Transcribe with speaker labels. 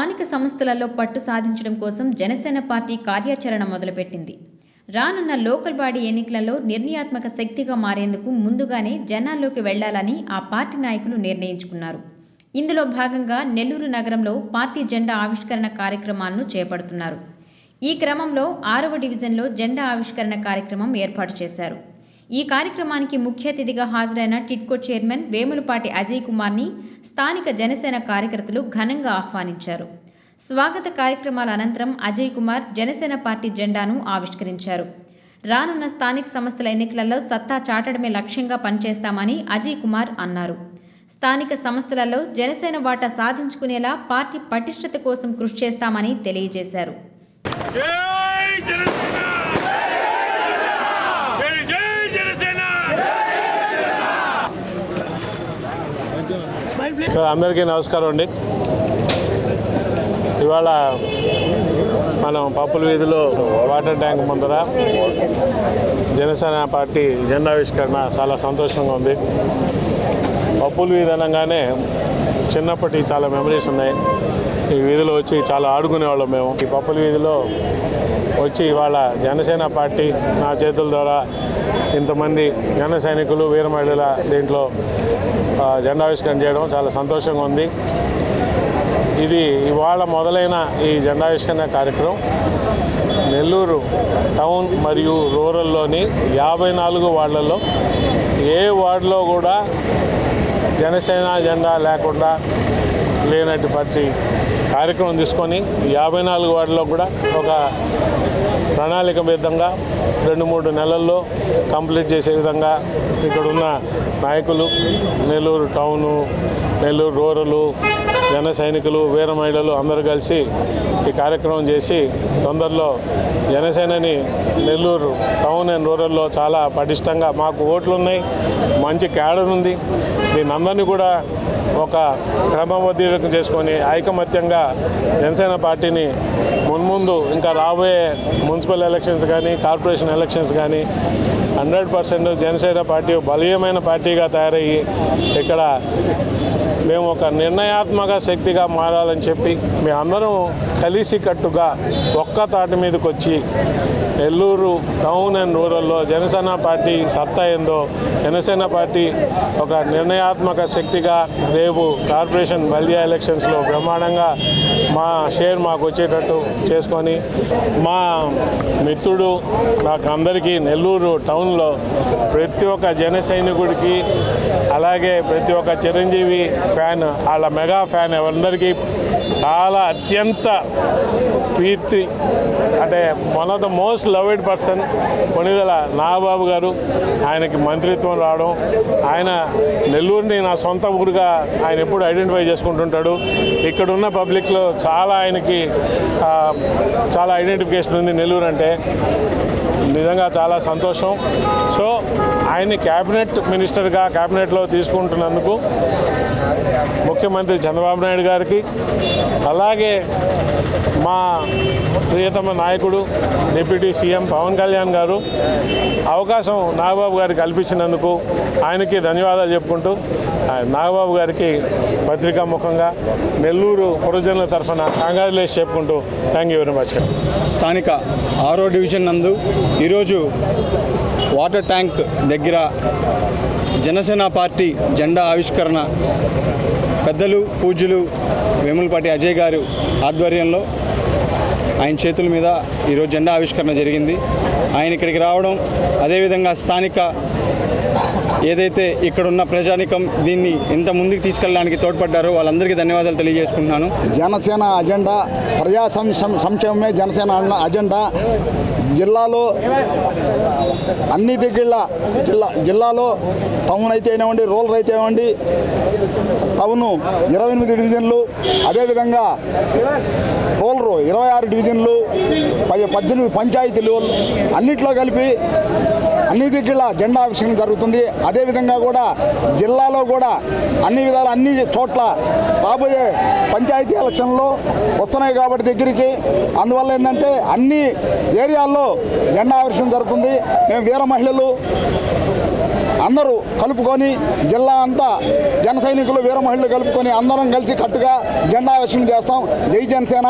Speaker 1: స్థానిక సంస్థలలో పట్టు సాధించడం కోసం జనసేన పార్టీ కార్యాచరణ మొదలుపెట్టింది. రానున్న లోకల్ బాడీ ఎన్నికలలో నిర్ణయాత్మక శక్తిగా మారేందుకు ముందుగానే జనాల్లోకి వెళ్ళాలని ఆ పార్టీ నాయకులు నిర్ణయించుకున్నారు. ఇందులో భాగంగా నెల్లూరు నగరంలో పార్టీ జెండా ఆవిష్కరణ కార్యక్రమాలను చేపడుతున్నారు. ఈ క్రమంలో ఆరవ డివిజన్లో జెండా ఆవిష్కరణ కార్యక్రమం ఏర్పాటు చేశారు. ఈ కార్యక్రమానికి ముఖ్య అతిథిగా హాజరైన టిట్కో చైర్మన్ వేములపాటి అజయ్ కుమార్ని స్థానిక జనసేన కార్యకర్తలు ఘనంగా ఆహ్వానించారు. స్వాగత కార్యక్రమాల అనంతరం అజయ్ కుమార్ జనసేన పార్టీ జెండాను ఆవిష్కరించారు. రానున్న స్థానిక సంస్థల ఎన్నికలలో సత్తా చాటడమే లక్ష్యంగా పనిచేస్తామని అజయ్ కుమార్ అన్నారు. స్థానిక సంస్థలలో జనసేన వాటా సాధించుకునేలా పార్టీ పటిష్టత కోసం కృషి చేస్తామని తెలియజేశారు
Speaker 2: జై జనసేన జై జై జనసేన
Speaker 3: సో అందరికీ నమస్కారం అండి. ఇవాళ మనం పప్పుల వీధిలో వాటర్ ట్యాంక్ ముందర జనసేన పార్టీ జెండావిష్కరణ చాలా సంతోషంగా ఉంది. పప్పుల వీధి అనగానే చిన్నప్పటి చాలా మెమరీస్ ఉన్నాయి. ఈ వీధిలో వచ్చి చాలా ఆడుకునేవాళ్ళం మేము. ఈ పప్పుల వీధిలో వచ్చి ఇవాళ జనసేన పార్టీ నా చేతుల ద్వారా ఇంతమంది జన సైనికులు వీర మహిళల దీంట్లో జెండావిష్కరణ చేయడం చాలా సంతోషంగా ఉంది. ఇది ఇవాళ మొదలైన ఈ జెండావిష్కరణ కార్యక్రమం. నెల్లూరు టౌన్ మరియు రూరల్లోని యాభై నాలుగు వార్డులలో ఏ వార్డులో కూడా జనసేన జెండా లేకుండా లేనటువంటి కార్యక్రమం తీసుకొని యాభై నాలుగు వార్డులో కూడా ఒక ప్రణాళికబద్ధంగా రెండు మూడు నెలల్లో కంప్లీట్ చేసే విధంగా ఇక్కడ ఉన్న నాయకులు నెల్లూరు టౌను నెల్లూరు రూరలు జన సైనికులు వీర మహిళలు అందరూ కలిసి ఈ కార్యక్రమం చేసి తొందరలో జనసేనని నెల్లూరు టౌన్ అండ్ రూరల్లో చాలా పటిష్టంగా మాకు ఓట్లు ఉన్నాయి మంచి క్యాడర్ ఉంది. దీని అందరినీ కూడా ఒక క్రమబద్ధీకరణ చేసుకొని ఐకమత్యంగా జనసేన పార్టీని మున్ముందు ఇంకా రాబోయే మున్సిపల్ ఎలక్షన్స్ కానీ కార్పొరేషన్ ఎలక్షన్స్ కానీ హండ్రెడ్ పర్సెంట్ జనసేన పార్టీ బలీయమైన పార్టీగా తయారయ్యి ఇక్కడ మేము ఒక నిర్ణయాత్మక శక్తిగా మారాలని చెప్పి మేమందరం కలిసికట్టుగా ఒక్క తాటి మీదకి వచ్చి నెల్లూరు టౌన్ అండ్ రూరల్లో జనసేన పార్టీ సత్తా ఏందో జనసేన పార్టీ ఒక నిర్ణయాత్మక శక్తిగా రేపు కార్పొరేషన్ బల్దియా ఎలక్షన్స్లో బ్రహ్మాండంగా మా షేర్ మాకు వచ్చేటట్టు చేసుకొని మా మిత్రుడు నాకు అందరికీ నెల్లూరు టౌన్లో ప్రతి ఒక్క జన సైనికుడికి అలాగే ప్రతి ఒక్క చిరంజీవి ఫ్యాన్ వాళ్ళ మెగా ఫ్యాన్ ఎవరందరికీ చాలా అత్యంత ప్రీతి అంటే one of the most loved person Konidela Nagababu garu. ఆయనకి మంత్రిత్వం రావడం ఆయన నెల్లూరుని నా సొంత ఊరుగా ఆయన ఎప్పుడు ఐడెంటిఫై చేసుకుంటుంటాడు. ఇక్కడ ఉన్న పబ్లిక్లో చాలా ఆయనకి చాలా ఐడెంటిఫికేషన్ ఉంది నెల్లూరు అంటే. నిజంగా చాలా సంతోషం. సో ఆయన్ని క్యాబినెట్ మినిస్టర్గా క్యాబినెట్లో తీసుకుంటున్నందుకు ముఖ్యమంత్రి చంద్రబాబు నాయుడు గారికి అలాగే మా ప్రియతమ నాయకుడు డిప్యూటీ సీఎం పవన్ కళ్యాణ్ గారు అవకాశం నాగబాబు గారికి కల్పించినందుకు ఆయనకి ధన్యవాదాలు చెప్పుకుంటూ నాగబాబు గారికి పత్రికా ముఖంగా నెల్లూరు పురజనుల తరఫున కంగ్రాచులేషన్ చెప్పుకుంటూ థ్యాంక్ యూ వెరీ మచ్
Speaker 4: స్థానిక ఆరో డివిజన్ నందు ఈరోజు వాటర్ ట్యాంక్ దగ్గర జనసేన పార్టీ జెండా ఆవిష్కరణ పెద్దలు పూజ్యులు వేములపాటి అజయ్ గారు ఆధ్వర్యంలో ఆయన చేతుల మీద ఈరోజు జెండా ఆవిష్కరణ జరిగింది. ఆయన ఇక్కడికి రావడం అదేవిధంగా స్థానిక ఏదైతే ఇక్కడున్న ప్రజానికం దీన్ని ఇంత ముందుకు తీసుకెళ్ళడానికి తోడ్పడ్డారో వాళ్ళందరికీ ధన్యవాదాలు తెలియజేసుకుంటున్నాను.
Speaker 5: జనసేన అజెండా ప్రజా సంక్షేమమే జనసేన అన్న అజెండా. జిల్లాలో అన్ని దగ్గర జిల్లా జిల్లాలో టౌన్ అయితే అయినామండి రూరల్ అయితే ఏమండి టౌను ఇరవై ఎనిమిది డివిజన్లు అదేవిధంగా రూరల్ ఇరవై ఆరు డివిజన్లు పద్దెనిమిది పంచాయతీలు అన్నిట్లో కలిపి అన్ని దగ్గర జెండా ఆవిష్కరణ జరుగుతుంది. అదేవిధంగా కూడా జిల్లాలో కూడా అన్ని విధాలు అన్ని చోట్ల రాబోయే పంచాయతీ ఎలక్షన్లో వస్తున్నాయి కాబట్టి దగ్గరికి. అందువల్ల ఏంటంటే అన్ని ఏరియాల్లో జెండా ఆవిష్కరణ జరుగుతుంది. మేము వీర మహిళలు అందరూ కలుపుకొని జిల్లా అంతా జన సైనికులు వీర మహిళలు కలుపుకొని అందరం కలిసి కట్టుగా జెండా ఆవిష్కరణ చేస్తాం. జై జనసేన.